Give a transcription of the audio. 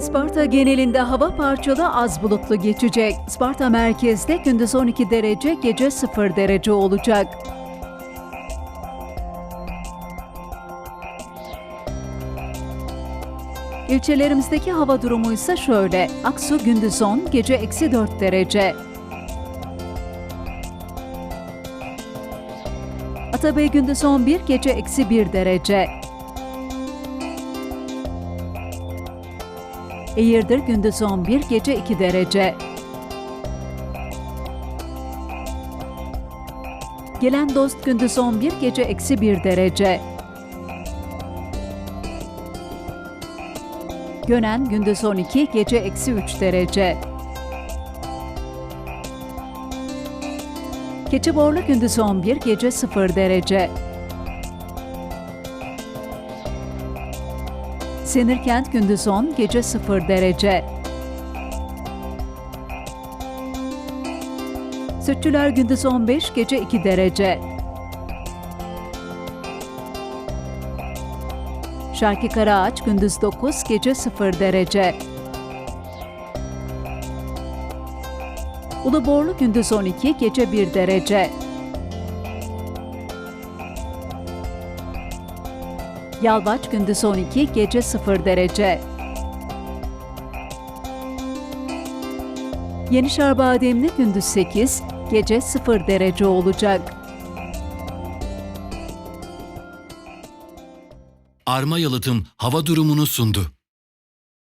Sparta genelinde hava parçalı az bulutlu geçecek. Sparta merkezde gündüz 12 derece, gece 0 derece olacak. İlçelerimizdeki hava durumu ise şöyle. Aksu gündüz 10, gece eksi 4 derece. Atabey gündüz 11, gece eksi 1 derece. Eğirdir gündüz 11, gece 2 derece. Gelen dost gündüz 11, gece eksi 1 derece. Gönen gündüz 12, gece eksi 3 derece. Keçiborlu gündüz 11, gece 0 derece. Sinirkent gündüz 10, gece 0 derece. Sütçüler gündüz 15, gece 2 derece. Şarkı Karaağaç gündüz 9, gece 0 derece. Uluborlu gündüz 12, gece 1 derece. Yalvaç gündüz 12, gece 0 derece. Yenişehir Bademli gündüz 8, gece 0 derece olacak. Arma Yalıtım hava durumunu sundu.